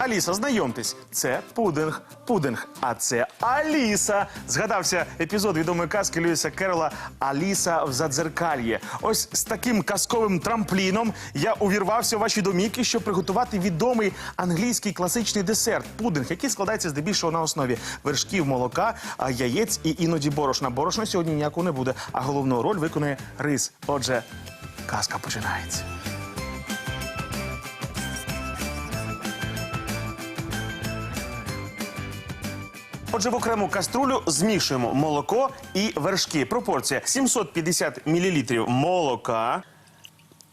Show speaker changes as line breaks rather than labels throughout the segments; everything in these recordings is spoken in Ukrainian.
Аліса, знайомтесь, це пудинг. Пудинг. А це Аліса. Згадався епізод відомої казки Льюіса Керрола Аліса в задзеркальє. Ось з таким казковим трампліном я увірвався у ваші домівки, щоб приготувати відомий англійський класичний десерт пудинг, який складається здебільшого на основі вершків, молока, яєць і іноді борошна. Борошна сьогодні ніякого не буде, а головну роль виконує рис. Отже, казка починається. Отже, в окрему каструлю змішуємо молоко і вершки. Пропорція 750 мл молока.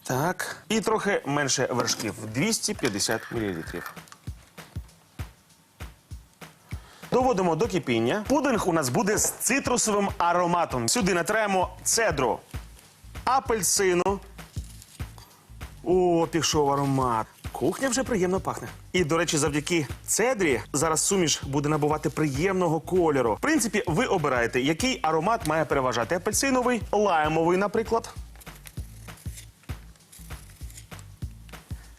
Так. І трохи менше вершків 250 мл. Доводимо до кипіння. Пудинг у нас буде з цитрусовим ароматом. Сюди натираємо цедру апельсину. О, пішов аромат. Кухня вже приємно пахне. І, до речі, завдяки цедрі зараз суміш буде набувати приємного кольору. В принципі, ви обираєте, який аромат має переважати апельсиновий, лаймовий, наприклад.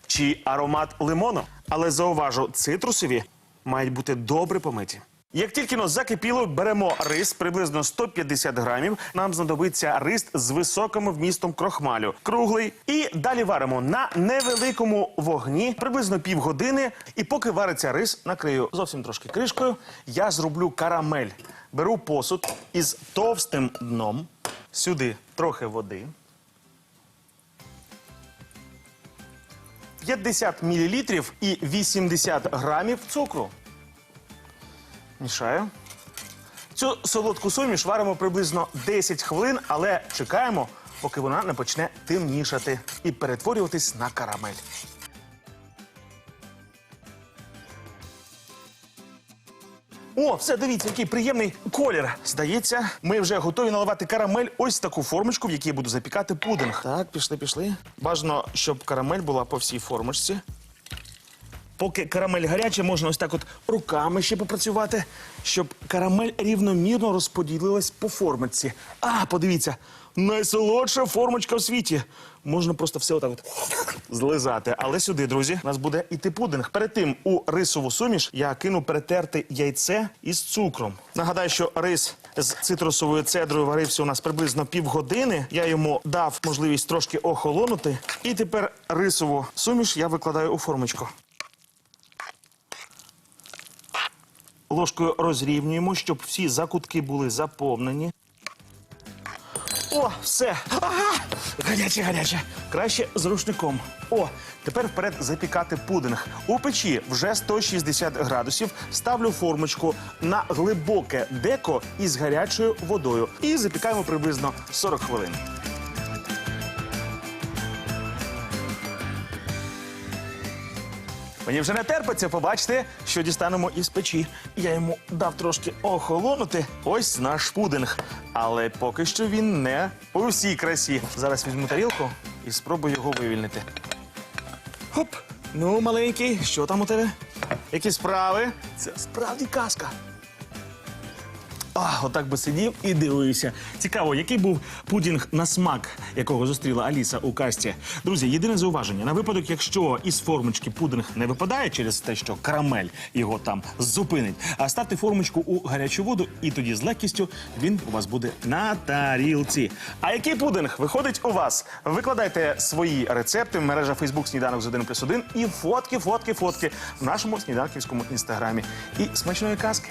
Чи аромат лимону. Але зауважу, цитрусові мають бути добре помиті. Як тільки но закипіло, беремо рис приблизно 150 грамів. Нам знадобиться рис з високим вмістом крохмалю, круглий. І далі варимо на невеликому вогні приблизно півгодини. І поки вариться рис, накрию зовсім трошки кришкою. Я зроблю карамель. Беру посуд із товстим дном. Сюди трохи води. 50 мл і 80 грамів цукру. Мішаю. Цю солодку суміш варимо приблизно 10 хвилин, але чекаємо, поки вона не почне темнішати і перетворюватись на карамель. О, все, дивіться, який приємний колір. Здається, ми вже готові наливати карамель ось в таку формочку, в якій я буду запікати пудинг. Так, пішли, пішли. Бажано, щоб карамель була по всій формочці. Поки карамель гаряча, можна ось так от руками ще попрацювати, щоб карамель рівномірно розподілилась по формочці. А, подивіться, найсолодша формочка в світі. Можна просто все отак от злизати. Але сюди, друзі, у нас буде іти пудинг. Перед тим у рисову суміш я кину перетерти яйце із цукром. Нагадаю, що рис з цитрусовою цедрою варився у нас приблизно півгодини. Я йому дав можливість трошки охолонути. І тепер рисову суміш я викладаю у формочку. Ложкою розрівнюємо, щоб всі закутки були заповнені. О, все. Ага! Гаряче, гаряче. Краще з рушником. О, тепер вперед запікати пудинг. У печі вже 160 градусів. Ставлю формочку на глибоке деко із гарячою водою. І запікаємо приблизно 40 хвилин. Мені вже не терпиться побачити, що дістанемо із печі. Я йому дав трошки охолонути. Ось наш пудинг. Але поки що він не у всій красі. Зараз візьму тарілку і спробую його вивільнити. Хоп! Ну, маленький, що там у тебе? Які справи? Це справді казка. А, отак би сидів і дивився. Цікаво, який був пудінг на смак, якого зустріла Аліса у касті. Друзі, єдине зауваження на випадок, якщо із формочки пудинг не випадає через те, що карамель його там зупинить, а ставте формочку у гарячу воду, і тоді з легкістю він у вас буде на тарілці. А який пудинг виходить у вас? Викладайте свої рецепти в мережа Фейсбук Сніданок з 1 плюс 1 і фотки, фотки, фотки в нашому сніданківському інстаграмі. І смачної казки!